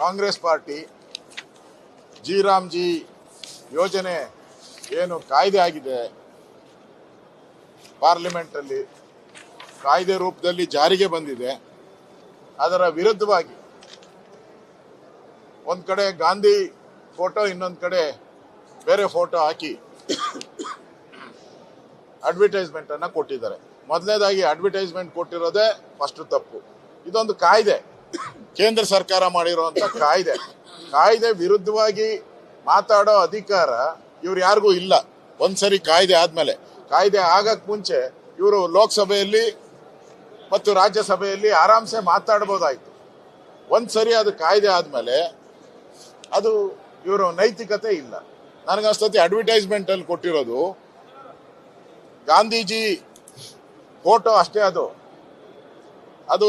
Congress party G RAM G ಯೋಜನೆ ಏನು ಕಾಯ್ದೆ ಆಗಿದೆ. ಪಾರ್ಲಿಮೆಂಟಲ್ಲಿ ಕಾಯ್ದೆ ರೂಪದಲ್ಲಿ ಜಾರಿಗೆ ಬಂದಿದೆ. ಅದರ ವಿರುದ್ಧವಾಗಿ ಒಂದು ಕಡೆ ಗಾಂಧಿ ಫೋಟೋ, ಇನ್ನೊಂದು ಕಡೆ ಬೇರೆ ಫೋಟೋ ಹಾಕಿ ಅಡ್ವರ್ಟೈಸ್ಮೆಂಟನ್ನು ಕೊಟ್ಟಿದ್ದಾರೆ. ಮೊದಲನೇದಾಗಿ ಅಡ್ವರ್ಟೈಸ್ಮೆಂಟ್ ಕೊಟ್ಟಿರೋದೇ ಫಸ್ಟ್ ತಪ್ಪು. ಇದೊಂದು ಕಾಯ್ದೆ. ಕೇಂದ್ರ ಸರ್ಕಾರ ಮಾಡಿರುವಂತ ಕಾಯ್ದೆ. ಕಾಯ್ದೆ ವಿರುದ್ಧವಾಗಿ ಮಾತಾಡೋ ಅಧಿಕಾರ ಇವ್ರು ಯಾರಿಗೂ ಇಲ್ಲ. ಒಂದ್ಸರಿ ಕಾಯ್ದೆ ಆದ್ಮೇಲೆ. ಕಾಯ್ದೆ ಆಗಕ್ ಮುಂಚೆ ಇವರು ಲೋಕಸಭೆಯಲ್ಲಿ ಮತ್ತು ರಾಜ್ಯಸಭೆಯಲ್ಲಿ ಆರಾಮ್ಸೆ ಮಾತಾಡ್ಬೋದಾಯ್ತು. ಒಂದ್ಸರಿ ಅದು ಕಾಯ್ದೆ ಆದ್ಮೇಲೆ ಅದು ಇವರು ನೈತಿಕತೆ ಇಲ್ಲ. ನನಗನ್ಸ್ತತಿ ಅಡ್ವರ್ಟೈಸ್ಮೆಂಟ್ ಅಲ್ಲಿ ಕೊಟ್ಟಿರೋದು ಗಾಂಧೀಜಿ ಫೋಟೋ ಅಷ್ಟೇ ಅದು. ಅದು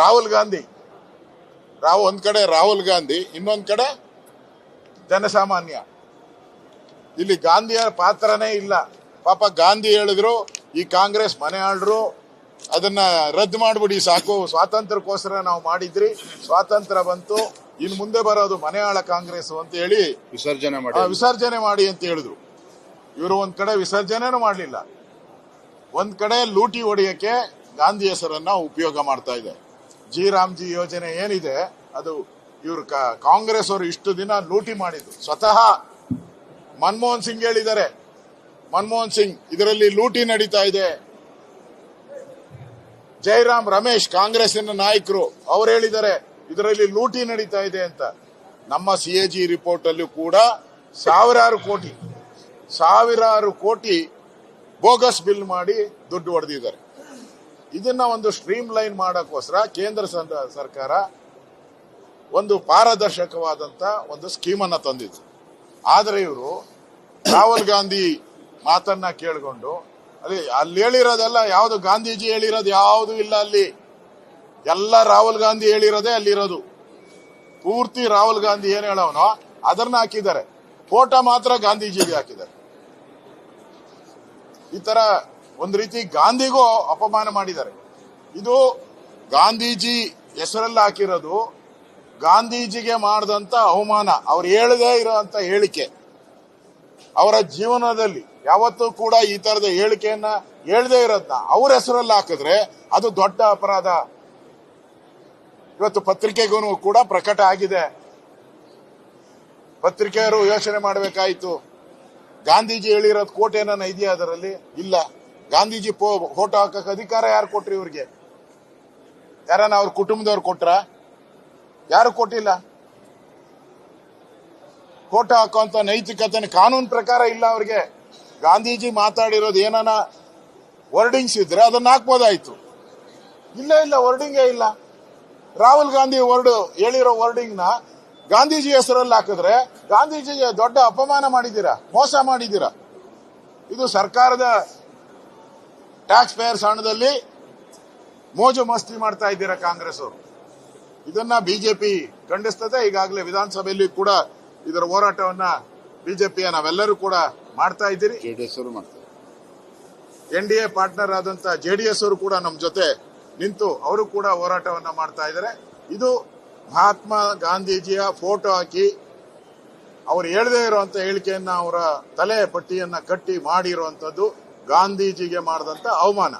ರಾಹುಲ್ ಗಾಂಧಿ. ರಾವ್ ಒಂದ್ ಕಡೆ ರಾಹುಲ್ ಗಾಂಧಿ ಇನ್ನೊಂದ್ ಕಡೆ ಜನಸಾಮಾನ್ಯ. ಇಲ್ಲಿ ಗಾಂಧಿಯ ಪಾತ್ರನೇ ಇಲ್ಲ. ಪಾಪ ಗಾಂಧಿ ಹೇಳಿದ್ರು ಈ ಕಾಂಗ್ರೆಸ್ ಮನೆ ಆಳ್ರು ಅದನ್ನ ರದ್ದು ಮಾಡ್ಬಿಡಿ ಸಾಕು ಸ್ವಾತಂತ್ರ್ಯಕ್ಕೋಸ್ಕರ ನಾವು ಮಾಡಿದ್ರಿ ಸ್ವಾತಂತ್ರ್ಯ ಬಂತು ಇನ್ ಮುಂದೆ ಬರೋದು ಮನೆ ಆಳ ಕಾಂಗ್ರೆಸ್ ಅಂತ ಹೇಳಿ ವಿಸರ್ಜನೆ ಮಾಡಿ. ವಿಸರ್ಜನೆ ಮಾಡಿ ಅಂತ ಹೇಳಿದ್ರು. ಇವರು ಒಂದ್ ಕಡೆ ವಿಸರ್ಜನೆನೂ ಮಾಡಲಿಲ್ಲ. ಒಂದ್ ಕಡೆ ಲೂಟಿ ಹೊಡೆಯಕ್ಕೆ ಗಾಂಧಿ ಹೆಸರನ್ನ ಉಪಯೋಗ ಮಾಡ್ತಾ ಇದೆ ಜಿ ರಾಮ್ಜಿ ಯೋಜನೆ ಏನಿದೆ, ಅದು ಇವರು ಕಾಂಗ್ರೆಸ್ ಅವರು ಇಷ್ಟು ದಿನ ಲೂಟಿ ಮಾಡಿದ್ರು ಸ್ವತಃ ಮನಮೋಹನ್ ಸಿಂಗ್ ಹೇಳಿದ್ದಾರೆ, ಮನಮೋಹನ್ ಸಿಂಗ್ ಇದರಲ್ಲಿ ಲೂಟಿ ನಡೀತಾ ಇದೆ. ಜಯರಾಮ್ ರಮೇಶ್, ಕಾಂಗ್ರೆಸ್ಸಿನ ನಾಯಕರು, ಅವ್ರು ಹೇಳಿದ್ದಾರೆ, ಇದರಲ್ಲಿ ಲೂಟಿ ನಡೀತಾ ಇದೆ ಅಂತ. ನಮ್ಮ ಸಿ ಎ ಜಿ ರಿಪೋರ್ಟ್ ಅಲ್ಲೂ ಕೂಡ ಸಾವಿರಾರು ಕೋಟಿ ಸಾವಿರಾರು ಕೋಟಿ ಬೋಗಸ್ ಬಿಲ್ ಮಾಡಿ ದುಡ್ಡು ಹೊಡೆದಿದ್ದಾರೆ. ಇದನ್ನ ಒಂದು ಸ್ಟ್ರೀಮ್ ಲೈನ್ ಮಾಡೋಕ್ಕೋಸ್ಕರ ಕೇಂದ್ರ ಸರ್ಕಾರ ಒಂದು ಪಾರದರ್ಶಕವಾದಂತ ಒಂದು ಸ್ಕೀಮ್ ಅನ್ನ ಆದರೆ ಆದ್ರೆ ಇವರು ರಾಹುಲ್ ಗಾಂಧಿ ಮಾತನ್ನ ಕೇಳಿಕೊಂಡು ಅಲ್ಲಿ ಅಲ್ಲಿ ಹೇಳಿರೋದೆಲ್ಲ ಯಾವುದು ಗಾಂಧೀಜಿ ಹೇಳಿರೋದು ಯಾವುದು ಇಲ್ಲ ಅಲ್ಲಿ. ಎಲ್ಲ ರಾಹುಲ್ ಗಾಂಧಿ ಹೇಳಿರೋದೇ ಅಲ್ಲಿರೋದು. ಪೂರ್ತಿ ರಾಹುಲ್ ಗಾಂಧಿ ಏನ್ ಹೇಳೋನೋ ಅದನ್ನ ಹಾಕಿದ್ದಾರೆ. ಫೋಟೋ ಮಾತ್ರ ಗಾಂಧೀಜಿಗೆ ಹಾಕಿದ್ದಾರೆ. ಈ ತರ ಒಂದ್ ರೀತಿ ಗಾಂಧಿಗೂ ಅಪಮಾನ ಮಾಡಿದ್ದಾರೆ. ಇದು ಗಾಂಧೀಜಿ ಹೆಸರಲ್ಲಿ ಹಾಕಿರೋದು, ಗಾಂಧೀಜಿಗೆ ಮಾಡಿದಂತ ಅವಮಾನ, ಅವ್ರು ಹೇಳದೇ ಇರೋಂತ ಹೇಳಿಕೆ. ಅವರ ಜೀವನದಲ್ಲಿ ಯಾವತ್ತೂ ಕೂಡ ಈ ತರದ ಹೇಳಿಕೆಯನ್ನ ಹೇಳದೇ ಇರೋದನ್ನ ಅವ್ರ ಹೆಸರಲ್ಲಿ ಹಾಕಿದ್ರೆ ಅದು ದೊಡ್ಡ ಅಪರಾಧ. ಇವತ್ತು ಪತ್ರಿಕೆಗೂ ಕೂಡ ಪ್ರಕಟ ಆಗಿದೆ. ಪತ್ರಿಕೆಯವರು ಯೋಚನೆ ಮಾಡಬೇಕಾಯಿತು. ಗಾಂಧೀಜಿ ಹೇಳಿರೋದು ಏನಾನ ಇದೆಯಾ ಅದರಲ್ಲಿ? ಇಲ್ಲ. ಗಾಂಧೀಜಿ ಫೋಟೋ ಹಾಕಕ್ ಅಧಿಕಾರ ಯಾರು ಕೊಟ್ರಿ ಇವ್ರಿಗೆ? ಯಾರನ್ನ ಅವ್ರ ಕುಟುಂಬದವ್ರು ಕೊಟ್ರ? ಯಾರು ಕೊಟ್ಟಿಲ್ಲ? ಫೋಟೋ ಹಾಕುವಂತ ನೈತಿಕತೆ ಕಾನೂನು ಪ್ರಕಾರ ಇಲ್ಲ ಅವ್ರಿಗೆ. ಗಾಂಧೀಜಿ ಮಾತಾಡಿರೋದು ಏನಾನ ವರ್ಡಿಂಗ್ಸ್ ಇದ್ರೆ ಅದನ್ನ ಹಾಕ್ಬೋದಾಯ್ತು. ಇಲ್ಲ ಇಲ್ಲ, ವರ್ಡಿಂಗೇ ಇಲ್ಲ. ರಾಹುಲ್ ಗಾಂಧಿ ವರ್ಡ್ ಹೇಳಿರೋ ವರ್ಡಿಂಗ್ನ ಗಾಂಧೀಜಿ ಹೆಸರಲ್ಲಿ ಹಾಕಿದ್ರೆ ಗಾಂಧೀಜಿಗೆ ದೊಡ್ಡ ಅಪಮಾನ ಮಾಡಿದ್ದೀರಾ? ಮೋಸ ಮಾಡಿದ್ದೀರಾ? ಇದು ಸರ್ಕಾರದ ಟ್ಯಾಕ್ಸ್ ಪೇಯರ್ಸ್ ಹಣದಲ್ಲಿ ಮೋಜು ಮಸ್ತಿ ಮಾಡ್ತಾ ಇದ್ದೀರಾ ಕಾಂಗ್ರೆಸ್ ಅವರು ಇದನ್ನ ಬಿಜೆಪಿ ಖಂಡಿಸ್ತದೆ. ಈಗಾಗಲೇ ವಿಧಾನಸಭೆಯಲ್ಲಿ ಕೂಡ ಇದರ ಹೋರಾಟವನ್ನ ಬಿಜೆಪಿಯ ನಾವೆಲ್ಲರೂ ಕೂಡ ಮಾಡ್ತಾ ಇದ್ದೀರಿ. ಜೆಡಿಎಸ್ ಅವರು ಮಾಡ್ತಾರೆ. ಎನ್ ಡಿ ಎ ಪಾರ್ಟ್ನರ್ ಆದಂತ ಜೆಡಿಎಸ್ ಅವರು ಕೂಡ ನಮ್ಮ ಜೊತೆ ನಿಂತು ಅವರು ಕೂಡ ಹೋರಾಟವನ್ನ ಮಾಡ್ತಾ ಇದ್ದಾರೆ. ಇದು ಮಹಾತ್ಮ ಗಾಂಧೀಜಿಯ ಫೋಟೋ ಹಾಕಿ ಅವ್ರು ಹೇಳದೇ ಇರುವಂತ ಹೇಳಿಕೆಯನ್ನ ಅವರ ತಲೆ ಪಟ್ಟಿಯನ್ನ ಕಟ್ಟಿ ಮಾಡಿರುವಂತದ್ದು. ಗಾಂಧೀಜಿಗೆ ಮಾಡಿದಂಥ ಅವಮಾನ.